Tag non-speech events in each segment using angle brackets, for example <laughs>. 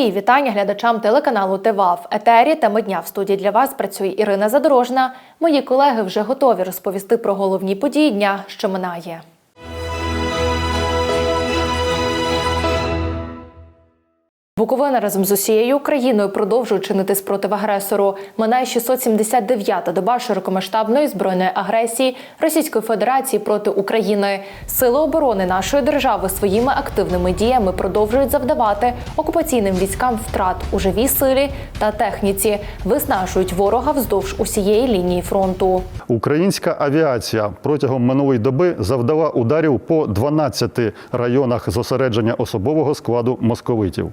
Мої вітання глядачам телеканалу ТВА в етері. Теми дня в студії для вас працює Ірина Задорожна. Мої колеги вже готові розповісти про головні події дня, що минає. Буковина разом з усією Україною продовжує чинити спротив агресору. Минає 679-та доба широкомасштабної збройної агресії Російської Федерації проти України. Сили оборони нашої держави своїми активними діями продовжують завдавати окупаційним військам втрат у живій силі та техніці, виснажують ворога вздовж усієї лінії фронту. Українська авіація протягом минулої доби завдала ударів по 12 районах зосередження особового складу московитів.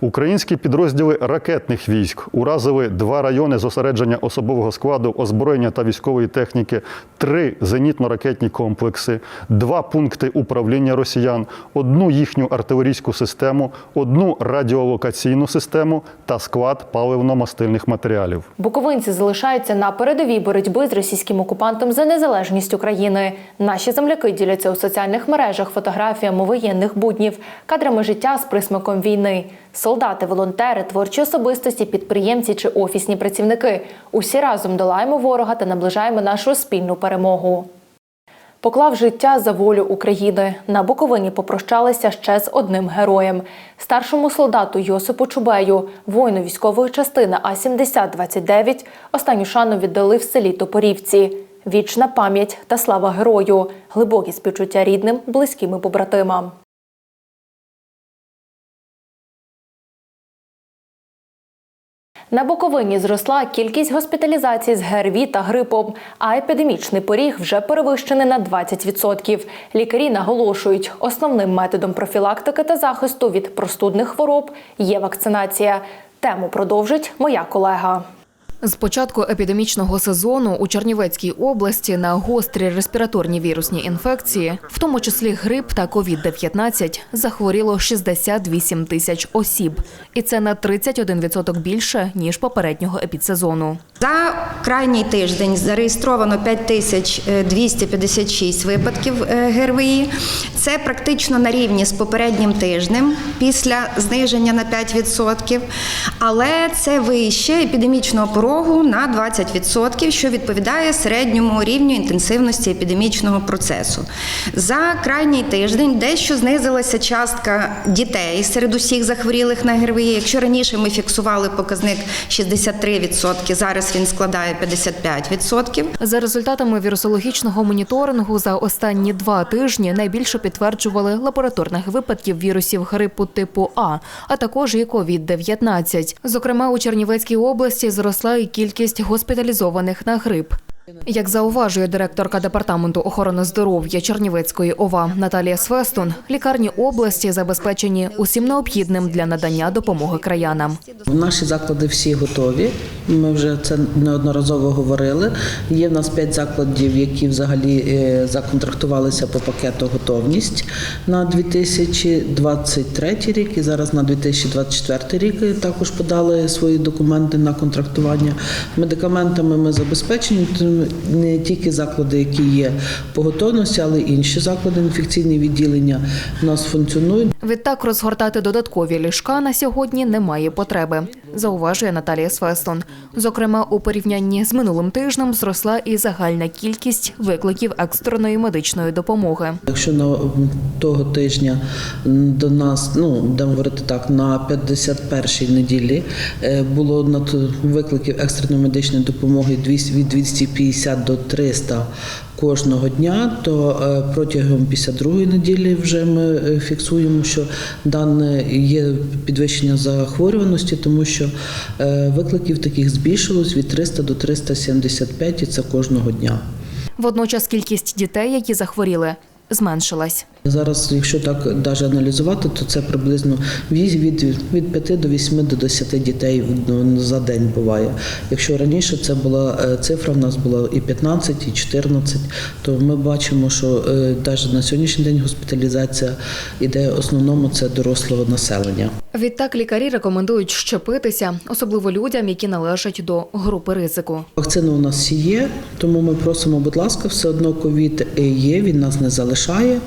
Українські підрозділи ракетних військ уразили два райони зосередження особового складу, озброєння та військової техніки, три зенітно-ракетні комплекси, два пункти управління росіян, одну їхню артилерійську систему, одну радіолокаційну систему та склад паливно-мастильних матеріалів. Буковинці залишаються на передовій боротьби з російським окупантом за незалежність України. Наші земляки діляться у соціальних мережах фотографіями воєнних буднів, кадрами життя з присмаком війни. Солдати, волонтери, творчі особистості, підприємці чи офісні працівники. Усі разом долаємо ворога та наближаємо нашу спільну перемогу. Поклав життя за волю України. На Буковині попрощалися ще з одним героєм. Старшому солдату Йосипу Чубею, воїну військової частини А-7029, останню шану віддали в селі Топорівці. Вічна пам'ять та слава герою, глибокі співчуття рідним, близьким і побратимам. На Буковині зросла кількість госпіталізацій з ГРВІ та грипом, а епідемічний поріг вже перевищений на 20%. Лікарі наголошують, основним методом профілактики та захисту від простудних хвороб є вакцинація. Тему продовжить моя колега. З початку епідемічного сезону у Чернівецькій області на гострі респіраторні вірусні інфекції, в тому числі грип та COVID-19, захворіло 68 тисяч осіб, і це на 31% більше ніж попереднього епідсезону. За крайній тиждень зареєстровано 5256 випадків е, ГРВІ. Це практично на рівні з попереднім тижнем після зниження на 5%. Але це вище епідемічного порогу на 20%, що відповідає середньому рівню інтенсивності епідемічного процесу. За крайній тиждень дещо знизилася частка дітей серед усіх захворілих на ГРВІ. Якщо раніше ми фіксували показник 63%, зараз він складає 55%. За результатами вірусологічного моніторингу за останні два тижні найбільше підтверджували лабораторних випадків вірусів грипу типу А, а також і COVID-19. Зокрема, у Чернівецькій області зросла і кількість госпіталізованих на грип. Як зауважує директорка департаменту охорони здоров'я Чернівецької ОВА Наталія Свестун, лікарні області забезпечені усім необхідним для надання допомоги краянам. Наші заклади всі готові. Ми вже це неодноразово говорили. Є в нас п'ять закладів, які взагалі е, законтрактувалися по пакету готовність на 2023 рік і зараз на 2024 рік також подали свої документи на контрактування. Медикаментами ми забезпечені не тільки заклади, які є по готовності, але й інші заклади інфекційні відділення у нас функціонують. Відтак розгортати додаткові ліжка на сьогодні немає потреби, зауважує Наталія Свестон. Зокрема, у порівнянні з минулим тижнем зросла і загальна кількість викликів екстреної медичної допомоги. Якщо на того тижня до нас, ну будемо говорити так, на 51-й неділі е, було на викликів екстреної медичної допомоги 200 від 250 до 300 кожного дня, то е, протягом 52-ї неділі вже ми е, фіксуємо, що дане є підвищення захворюваності, тому що е, викликів таких збільшилось від 300 до 375, і це кожного дня. Водночас кількість дітей, які захворіли, зменшилась. Зараз, якщо так навіть аналізувати, то це приблизно від, від, від 5 до 8 до 10 дітей ну, за день буває. Якщо раніше це була е, цифра, в нас була і 15, і 14, то ми бачимо, що навіть на сьогоднішній день госпіталізація іде в основному це дорослого населення. Відтак лікарі рекомендують щепитися, особливо людям, які належать до групи ризику. Вакцини у нас є, тому ми просимо, будь ласка, все одно ковід є, він нас не залишає.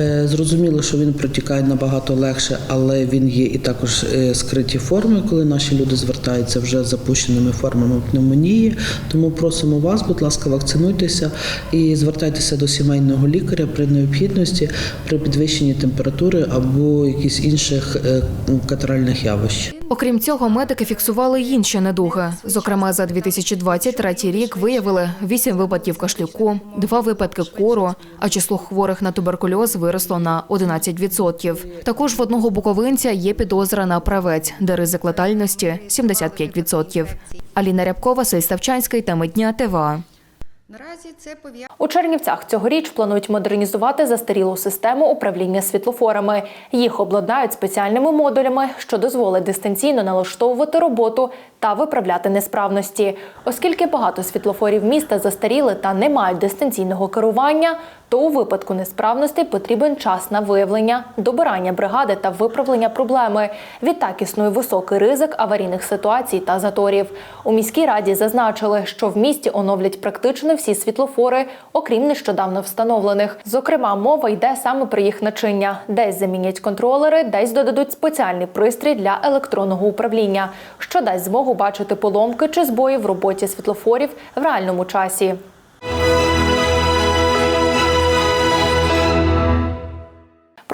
Е, Зрозуміло, що він протікає набагато легше, але він є і також е, скриті форми, коли наші люди звертаються вже з запущеними формами пневмонії. Тому просимо вас, будь ласка, вакцинуйтеся і звертайтеся до сімейного лікаря при необхідності при підвищенні температури або якісь інших е, катаральних явищ. Окрім цього, медики фіксували інші недуги. Зокрема, за 2023 рік виявили 8 випадків кашлюку, 2 випадки кору, а число хворих на туберкульоз виросло на 11%. Також в одного буковинця є підозра на правець, де ризик летальності 75%. Аліна Рябкова, Василь Ставчанський, теми дня ТВА. Наразі це. У Чернівцях цьогоріч планують модернізувати застарілу систему управління світлофорами. Їх обладнають спеціальними модулями, що дозволить дистанційно налаштовувати роботу та виправляти несправності. Оскільки багато світлофорів міста застаріли та не мають дистанційного керування, то у випадку несправностей потрібен час на виявлення, добирання бригади та виправлення проблеми. Відтак існує високий ризик аварійних ситуацій та заторів. У міській раді зазначили, що в місті оновлять практично всі світлофори, окрім нещодавно встановлених. Зокрема, мова йде саме про їх начиння. Десь замінять контролери, десь додадуть спеціальний пристрій для електронного управління, що дасть змогу бачити поломки чи збої в роботі світлофорів в реальному часі.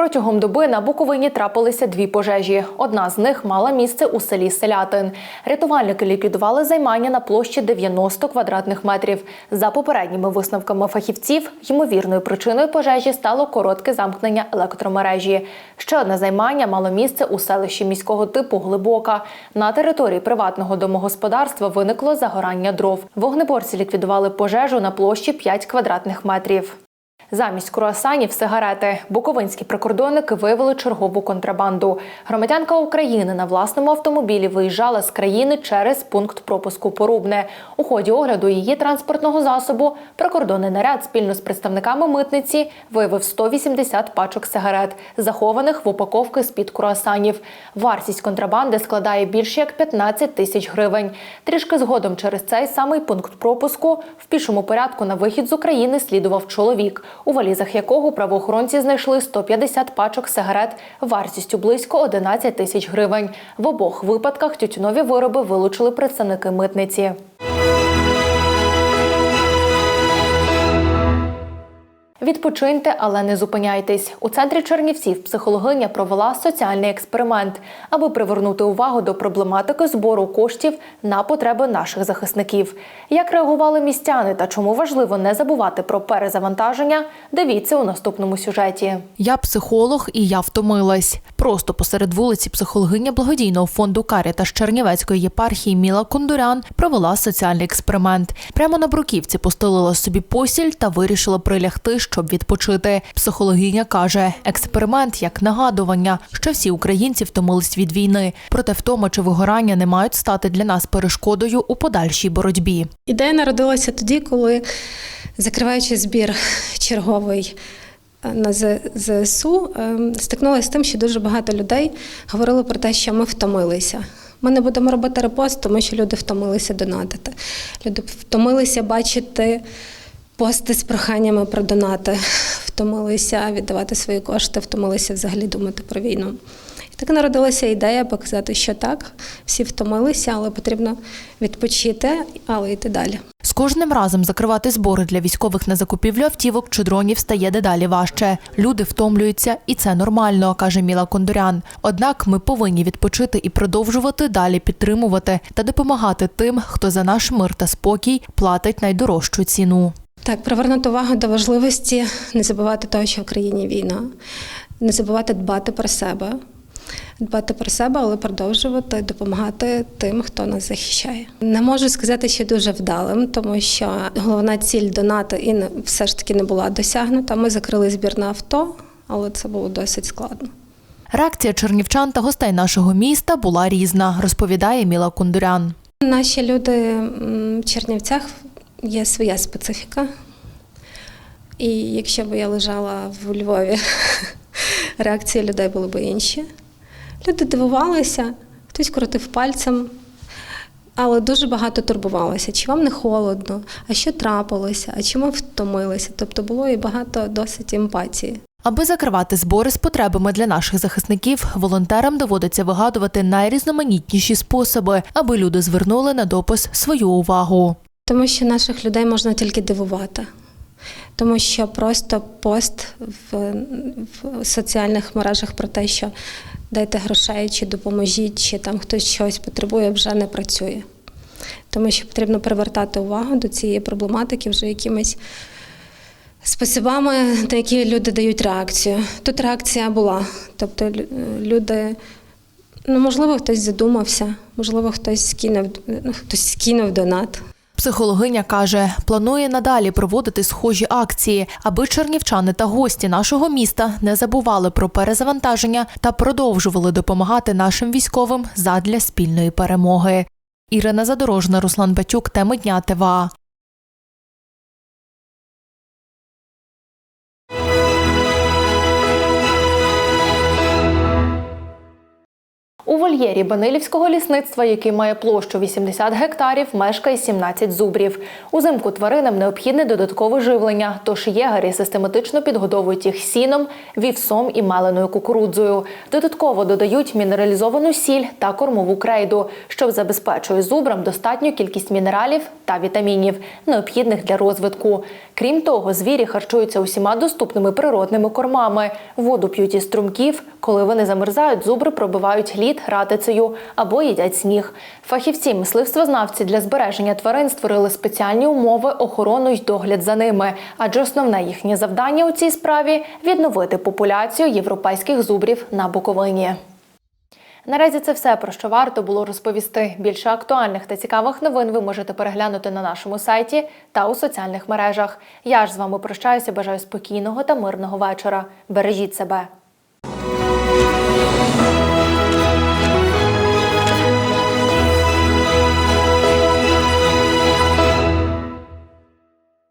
Протягом доби на Буковині трапилися дві пожежі. Одна з них мала місце у селі Селятин. Рятувальники ліквідували займання на площі 90 квадратних метрів. За попередніми висновками фахівців, ймовірною причиною пожежі стало коротке замкнення електромережі. Ще одне займання мало місце у селищі міського типу Глибока. На території приватного домогосподарства виникло загорання дров. Вогнеборці ліквідували пожежу на площі 5 квадратних метрів. Замість круасанів сигарети буковинські прикордонники виявили чергову контрабанду. Громадянка України на власному автомобілі виїжджала з країни через пункт пропуску Порубне. У ході огляду її транспортного засобу прикордонний наряд спільно з представниками митниці виявив 180 пачок сигарет, захованих в упаковки з-під круасанів. Вартість контрабанди складає більше як 15 тисяч гривень. Трішки згодом через цей самий пункт пропуску в пішому порядку на вихід з України слідував чоловік, у валізах якого правоохоронці знайшли 150 пачок сигарет вартістю близько 11 тисяч гривень. В обох випадках тютюнові вироби вилучили представники митниці. Відпочиньте, але не зупиняйтесь. У центрі Чернівців психологиня провела соціальний експеримент, аби привернути увагу до проблематики збору коштів на потреби наших захисників. Як реагували містяни та чому важливо не забувати про перезавантаження, дивіться у наступному сюжеті. Я психолог і я втомилась. Просто посеред вулиці психологиня благодійного фонду Карітас Чернівецької єпархії Міла Кондурян провела соціальний експеримент. Прямо на бруківці постелила собі постіль та вирішила прилягти, щоб відпочити. Психологиня каже, експеримент як нагадування, що всі українці втомились від війни. Проте втома чи вигорання не мають стати для нас перешкодою у подальшій боротьбі. Ідея народилася тоді, коли, закриваючи збір черговий е, на ЗСУ, ем, стикнулася з тим, що дуже багато людей говорили про те, що ми втомилися. Ми не будемо робити репост, тому що люди втомилися донатити. Люди втомилися бачити пости з проханнями про донати, втомилися віддавати свої кошти, втомилися взагалі думати про війну. І так народилася ідея показати, що так, всі втомилися, але потрібно відпочити, але йти далі. З кожним разом закривати збори для військових на закупівлю автівок чи дронів стає дедалі важче. Люди втомлюються, і це нормально, каже Міла Кондурян. Однак ми повинні відпочити і продовжувати далі підтримувати та допомагати тим, хто за наш мир та спокій платить найдорожчу ціну. Так, привернути увагу до важливості не забувати того, що в країні війна, не забувати дбати про себе, дбати про себе, але продовжувати допомагати тим, хто нас захищає. Не можу сказати, що дуже вдалим, тому що головна ціль донату і все ж таки не була досягнута. Ми закрили збір на авто, але це було досить складно. Реакція чернівчан та гостей нашого міста була різна, розповідає Міла Кондурян. Наші люди в Чернівцях є своя специфіка. І якщо б я лежала в Львові, <laughs> реакції людей були б інші. Люди дивувалися, хтось крутив пальцем, але дуже багато турбувалося. Чи вам не холодно, а що трапилося, а чому втомилися? Тобто було і багато досить емпатії. Аби закривати збори з потребами для наших захисників, волонтерам доводиться вигадувати найрізноманітніші способи, аби люди звернули на допис свою увагу. Тому що наших людей можна тільки дивувати. Тому що просто пост в, в соціальних мережах про те, що дайте грошей, чи допоможіть, чи там хтось щось потребує, вже не працює. Тому що потрібно привертати увагу до цієї проблематики вже якимись способами, на які люди дають реакцію. Тут реакція була. Тобто люди, ну можливо, хтось задумався, можливо, хтось скинув, ну, хтось скинув донат. Психологиня каже, планує надалі проводити схожі акції, аби чернівчани та гості нашого міста не забували про перезавантаження та продовжували допомагати нашим військовим задля спільної перемоги. Ірина Задорожна, Руслан Батюк, теми дня ТВА. Вольєрі Банилівського лісництва, який має площу 80 гектарів, мешкає 17 зубрів. Узимку тваринам необхідне додаткове живлення, тож єгері систематично підгодовують їх сіном, вівсом і меленою кукурудзою. Додатково додають мінералізовану сіль та кормову крейду, що забезпечує зубрам достатню кількість мінералів та вітамінів, необхідних для розвитку. Крім того, звірі харчуються усіма доступними природними кормами. Воду п'ють із струмків. Коли вони замерзають, зубри пробивають лід ратицею або їдять сніг. Фахівці мисливствознавці для збереження тварин створили спеціальні умови, охорону й догляд за ними. Адже основне їхнє завдання у цій справі відновити популяцію європейських зубрів на Буковині. Наразі це все про що варто було розповісти. Більше актуальних та цікавих новин ви можете переглянути на нашому сайті та у соціальних мережах. Я ж з вами прощаюся. Бажаю спокійного та мирного вечора. Бережіть себе.